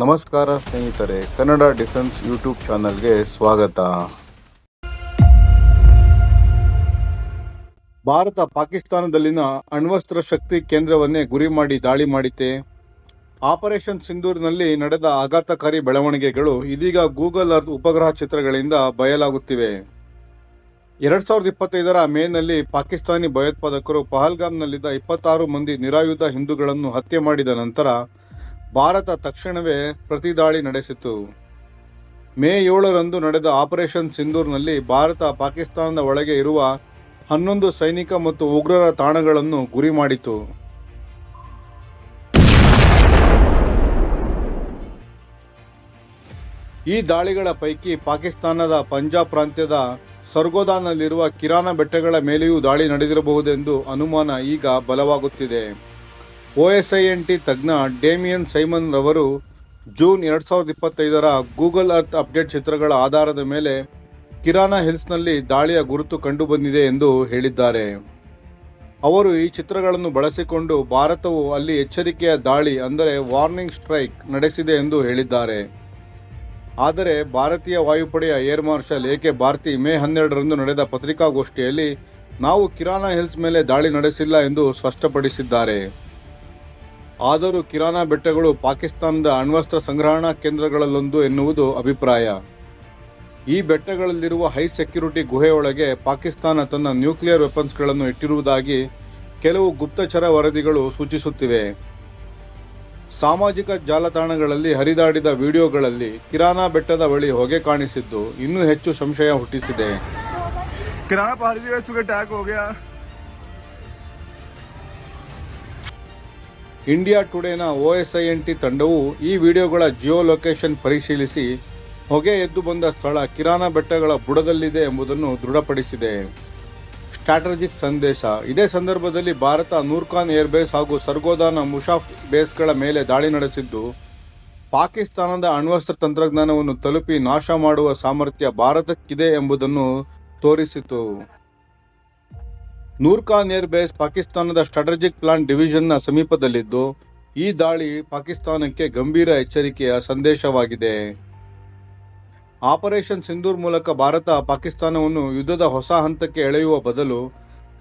ನಮಸ್ಕಾರ ಸ್ನೇಹಿತರೆ, Kannada defence YouTube ಚಾನಲ್ಗೆ ಸ್ವಾಗತ. ಭಾರತ ಪಾಕಿಸ್ತಾನದಲ್ಲಿನ ಅಣ್ವಸ್ತ್ರ ಶಕ್ತಿ ಕೇಂದ್ರವನ್ನೇ ಗುರಿ ಮಾಡಿ ದಾಳಿ ಮಾಡಿತೆ. ಆಪರೇಷನ್ ಸಿಂಧೂರ್ನಲ್ಲಿ ನಡೆದ ಆಘಾತಕಾರಿ ಬೆಳವಣಿಗೆಗಳು ಇದೀಗ ಗೂಗಲ್ ಅರ್ತ್ ಉಪಗ್ರಹ ಚಿತ್ರಗಳಿಂದ ಬಯಲಾಗುತ್ತಿವೆ. ಎರಡ್ ಸಾವಿರದ ಇಪ್ಪತ್ತೈದರ ಮೇನಲ್ಲಿ ಪಾಕಿಸ್ತಾನಿ ಭಯೋತ್ಪಾದಕರು ಪಹಲ್ಗಾಮ್ನಲ್ಲಿದ್ದ ಇಪ್ಪತ್ತಾರು ಮಂದಿ ನಿರಾಯುಧ ಹಿಂದೂಗಳನ್ನು ಹತ್ಯೆ ಮಾಡಿದ ನಂತರ ಭಾರತ ತಕ್ಷಣವೇ ಪ್ರತಿದಾಳಿ ನಡೆಸಿತು ಮೇ ಏಳರಂದು ನಡೆದ ಆಪರೇಷನ್ ಸಿಂಧೂರ್ನಲ್ಲಿ ಭಾರತ ಪಾಕಿಸ್ತಾನದ ಒಳಗೆ ಇರುವ ಹನ್ನೊಂದು ಸೈನಿಕ ಮತ್ತು ಉಗ್ರರ ತಾಣಗಳನ್ನು ಗುರಿ ಮಾಡಿತು ಈ ದಾಳಿಗಳ ಪೈಕಿ ಪಾಕಿಸ್ತಾನದ ಪಂಜಾಬ್ ಪ್ರಾಂತ್ಯದ ಸರ್ಗೋದಾನಲ್ಲಿರುವ ಕಿರಾನ ಬೆಟ್ಟಗಳ ಮೇಲೆಯೂ ದಾಳಿ ನಡೆದಿರಬಹುದೆಂದು ಅನುಮಾನ ಈಗ ಬಲವಾಗುತ್ತಿದೆ. ಒಎಸ್ಐಎನ್ಟಿ ತಜ್ಞ ಡೇಮಿಯನ್ ಸೈಮನ್ ರವರು ಜೂನ್ ಎರಡು ಸಾವಿರದ ಇಪ್ಪತ್ತೈದರ ಗೂಗಲ್ ಅರ್ತ್ ಅಪ್ಡೇಟ್ ಚಿತ್ರಗಳ ಆಧಾರದ ಮೇಲೆ ಕಿರಾನಾ ಹಿಲ್ಸ್ನಲ್ಲಿ ದಾಳಿಯ ಗುರುತು ಕಂಡುಬಂದಿದೆ ಎಂದು ಹೇಳಿದ್ದಾರೆ. ಅವರು ಈ ಚಿತ್ರಗಳನ್ನು ಬಳಸಿಕೊಂಡು ಭಾರತವು ಅಲ್ಲಿ ಎಚ್ಚರಿಕೆಯ ದಾಳಿ ಅಂದರೆ ವಾರ್ನಿಂಗ್ ಸ್ಟ್ರೈಕ್ ನಡೆಸಿದೆ ಎಂದು ಹೇಳಿದ್ದಾರೆ. ಆದರೆ ಭಾರತೀಯ ವಾಯುಪಡೆಯ air marshal A K Bharti May ಹನ್ನೆರಡರಂದು ನಡೆದ ಪತ್ರಿಕಾಗೋಷ್ಠಿಯಲ್ಲಿ ನಾವು ಕಿರಾನಾ ಹಿಲ್ಸ್ ಮೇಲೆ ದಾಳಿ ನಡೆಸಿಲ್ಲ ಎಂದು ಸ್ಪಷ್ಟಪಡಿಸಿದ್ದಾರೆ. ಆದರೂ ಕಿರಾನಾ ಬೆಟ್ಟಗಳು ಪಾಕಿಸ್ತಾನದ ಅಣ್ವಸ್ತ್ರ ಸಂಗ್ರಹಣಾ ಕೇಂದ್ರಗಳಲ್ಲೊಂದು ಎನ್ನುವುದು ಅಭಿಪ್ರಾಯ. ಈ ಬೆಟ್ಟಗಳಲ್ಲಿರುವ ಹೈ ಸೆಕ್ಯುರಿಟಿ ಗುಹೆಯೊಳಗೆ ಪಾಕಿಸ್ತಾನ ತನ್ನ ನ್ಯೂಕ್ಲಿಯರ್ ವೆಪನ್ಸ್ಗಳನ್ನು ಇಟ್ಟಿರುವುದಾಗಿ ಕೆಲವು ಗುಪ್ತಚರ ವರದಿಗಳು ಸೂಚಿಸುತ್ತಿವೆ. ಸಾಮಾಜಿಕ ಜಾಲತಾಣಗಳಲ್ಲಿ ಹರಿದಾಡಿದ ವಿಡಿಯೋಗಳಲ್ಲಿ ಕಿರಾನಾ ಬೆಟ್ಟದ ಬಳಿ ಹೊಗೆ ಕಾಣಿಸಿದ್ದು ಇನ್ನೂ ಹೆಚ್ಚು ಸಂಶಯ ಹುಟ್ಟಿಸಿದೆ. ಇಂಡಿಯಾ ಟುಡೇನ ಒ ಎನ್ ಟಿ ತಂಡವು ಈ ವಿಡಿಯೋಗಳ ಜಿಯೋ ಲೊಕೇಶನ್ ಪರಿಶೀಲಿಸಿ ಹೊಗೆ ಎದ್ದು ಬಂದ ಸ್ಥಳ ಕಿರಾಣ ಬೆಟ್ಟಗಳ ಬುಡದಲ್ಲಿದೆ ಎಂಬುದನ್ನು ದೃಢಪಡಿಸಿದೆ. ಸ್ಟ್ರಾಟಜಿಕ್ ಸಂದೇಶ. ಇದೇ ಸಂದರ್ಭದಲ್ಲಿ ಭಾರತ ನೂರ್ಖಾನ್ ಏರ್ಬೇಸ್ ಹಾಗೂ ಸರ್ಗೋದಾನ ಮುಷಾಫ್ ಬೇಸ್ಗಳ ಮೇಲೆ ದಾಳಿ ನಡೆಸಿದ್ದು, ಪಾಕಿಸ್ತಾನದ ಅಣ್ವಸ್ತ್ರ ತಂತ್ರಜ್ಞಾನವನ್ನು ತಲುಪಿ ನಾಶ ಮಾಡುವ ಸಾಮರ್ಥ್ಯ ಭಾರತಕ್ಕಿದೆ ಎಂಬುದನ್ನು ತೋರಿಸಿತು. ನೂರ್ಖಾನ್ ಏರ್ ಬೇಸ್ ಪಾಕಿಸ್ತಾನದ ಸ್ಟ್ರಾಟಜಿಕ್ ಪ್ಲಾನ್ ಡಿವಿಷನ್ನ ಸಮೀಪದಲ್ಲಿದ್ದು, ಈ ದಾಳಿ ಪಾಕಿಸ್ತಾನಕ್ಕೆ ಗಂಭೀರ ಎಚ್ಚರಿಕೆಯ ಸಂದೇಶವಾಗಿದೆ. ಆಪರೇಷನ್ ಸಿಂಧೂರ್ ಮೂಲಕ ಭಾರತ ಪಾಕಿಸ್ತಾನವನ್ನು ಯುದ್ಧದ ಹೊಸ ಹಂತಕ್ಕೆ ಎಳೆಯುವ ಬದಲು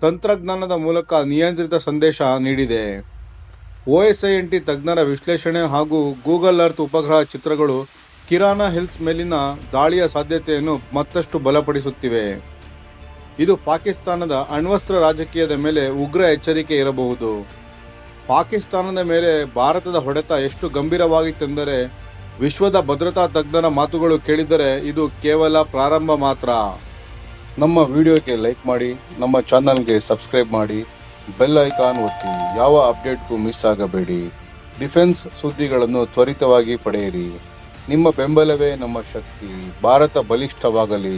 ತಂತ್ರಜ್ಞಾನದ ಮೂಲಕ ನಿಯಂತ್ರಿತ ಸಂದೇಶ ನೀಡಿದೆ. ಒಎಸ್ಐಎನ್ಟಿ ತಜ್ಞರ ವಿಶ್ಲೇಷಣೆ ಹಾಗೂ ಗೂಗಲ್ ಅರ್ತ್ ಉಪಗ್ರಹ ಚಿತ್ರಗಳು ಕಿರಾನಾ ಹಿಲ್ಸ್ ಮೇಲಿನ ದಾಳಿಯ ಸಾಧ್ಯತೆಯನ್ನು ಮತ್ತಷ್ಟು ಬಲಪಡಿಸುತ್ತಿವೆ. ಇದು ಪಾಕಿಸ್ತಾನದ ಅಣ್ವಸ್ತ್ರ ರಾಜಕೀಯದ ಮೇಲೆ ಉಗ್ರ ಎಚ್ಚರಿಕೆ ಇರಬಹುದು. ಪಾಕಿಸ್ತಾನದ ಮೇಲೆ ಭಾರತದ ಹೊಡೆತ ಎಷ್ಟು ಗಂಭೀರವಾಗಿತ್ತೆಂದರೆ, ವಿಶ್ವದ ಭದ್ರತಾ ತಜ್ಞರ ಮಾತುಗಳು ಕೇಳಿದರೆ ಇದು ಕೇವಲ ಪ್ರಾರಂಭ ಮಾತ್ರ. ನಮ್ಮ ವಿಡಿಯೋಗೆ ಲೈಕ್ ಮಾಡಿ, ನಮ್ಮ ಚಾನಲ್ಗೆ ಸಬ್ಸ್ಕ್ರೈಬ್ ಮಾಡಿ, ಬೆಲ್ ಐಕಾನ್ ಒತ್ತಿ, ಯಾವ ಅಪ್ಡೇಟ್ಗೂ ಮಿಸ್ ಆಗಬೇಡಿ. ಡಿಫೆನ್ಸ್ ಸುದ್ದಿಗಳನ್ನು ತ್ವರಿತವಾಗಿ ಪಡೆಯಿರಿ. ನಿಮ್ಮ ಬೆಂಬಲವೇ ನಮ್ಮ ಶಕ್ತಿ. ಭಾರತ ಬಲಿಷ್ಠವಾಗಲಿ.